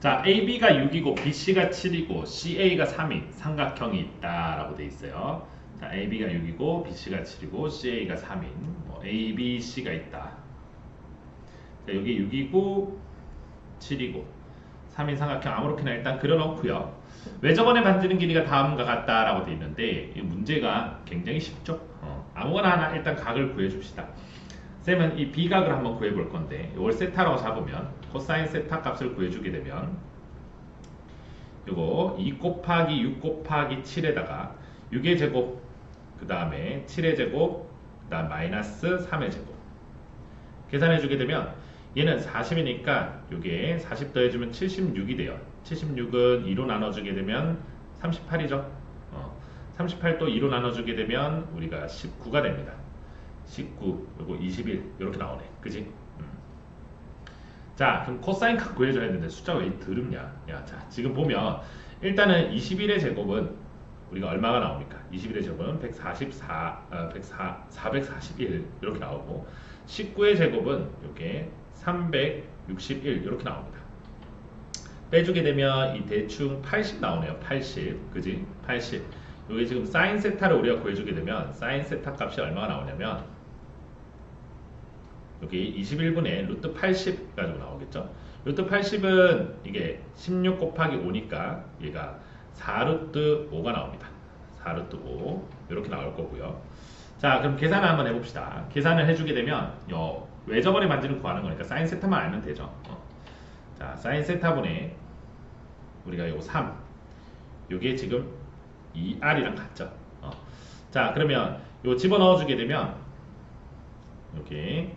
자, AB가 6이고 BC가 7이고 CA가 3인 삼각형이 있다라고 돼 있어요. 자, AB가 6이고 BC가 7이고 CA가 3인 뭐 ABC가 있다. 자, 여기 6이고 7이고 3인 삼각형 아무렇게나 일단 그려놓고요. 외접원의 반지는 길이가 다음과 같다라고 돼 있는데 이 문제가 굉장히 쉽죠. 어, 아무거나 하나 일단 각을 구해줍시다. 쌤은 이 비각을 한번 구해볼 건데 이걸 세타라고 잡으면 코사인 세타 값을 구해주게 되면 요거 2 곱하기 6 곱하기 7에다가 6의 제곱 그 다음에 7의 제곱 그 다음 마이너스 3의 제곱 계산해주게 되면 얘는 40이니까 요게 40 더해주면 76이 돼요. 76은 2로 나눠주게 되면 38이죠. 어, 38도 2로 나눠주게 되면 우리가 19가 됩니다 19 그리고 21 이렇게 나오네. 그지? 음. 자 그럼 코사인 값 구해줘야 했는데 숫자가 왜 드럽냐? 야, 자 지금 보면 일단은 21의 제곱은 우리가 얼마가 나옵니까? 21의 제곱은 144 어, 104, 441 이렇게 나오고 19의 제곱은 이게 361 이렇게 나옵니다. 빼주게 되면 이 대충 80 나오네요 80 그지? 80 여기 지금 사인 세타를 우리가 구해주게 되면 사인 세타 값이 얼마가 나오냐면 여기 21분의 루트 80 가지고 나오겠죠. 루트 80은 이게 16 곱하기 5니까 얘가 4루트 5가 나옵니다. 4루트 5 이렇게 나올 거고요. 자 그럼 계산을 한번 해봅시다. 계산을 해주게 되면 요 외접원의 반지를 구하는 거니까 사인 세타만 알면 되죠. 어. 자 사인 세타분의 우리가 요 3, 요게 지금 2r이랑 같죠. 어. 자 그러면 요 집어넣어 주게 되면 여기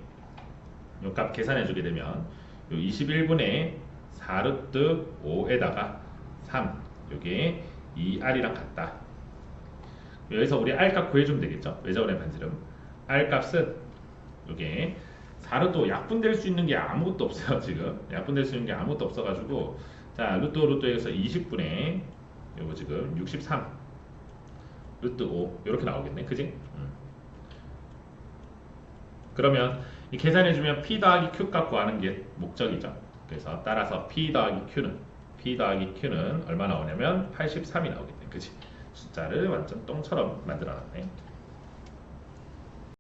요 값 계산해 주게 되면 요 21분의 4루트 5에다가 3 요게 2r이랑 같다. 여기서 우리 r 값 구해주면 되겠죠. 외접원의 반지름 r 값은 요게 4루트 약분될 수 있는 게 아무것도 없어요 지금 약분될 수 있는 게 아무것도 없어 가지고 자 루트 5 루트 에서 20분의 요거 지금 63 루트 5 이렇게 나오겠네 그지? 음. 그러면 이 계산해주면 P 더하기 Q 값 구하는 게 목적이죠 그래서 따라서 P 더하기 Q는 P 더하기 Q는 얼마 나오냐면 83이 나오겠네 그지? 숫자를 완전 똥처럼 만들어놨네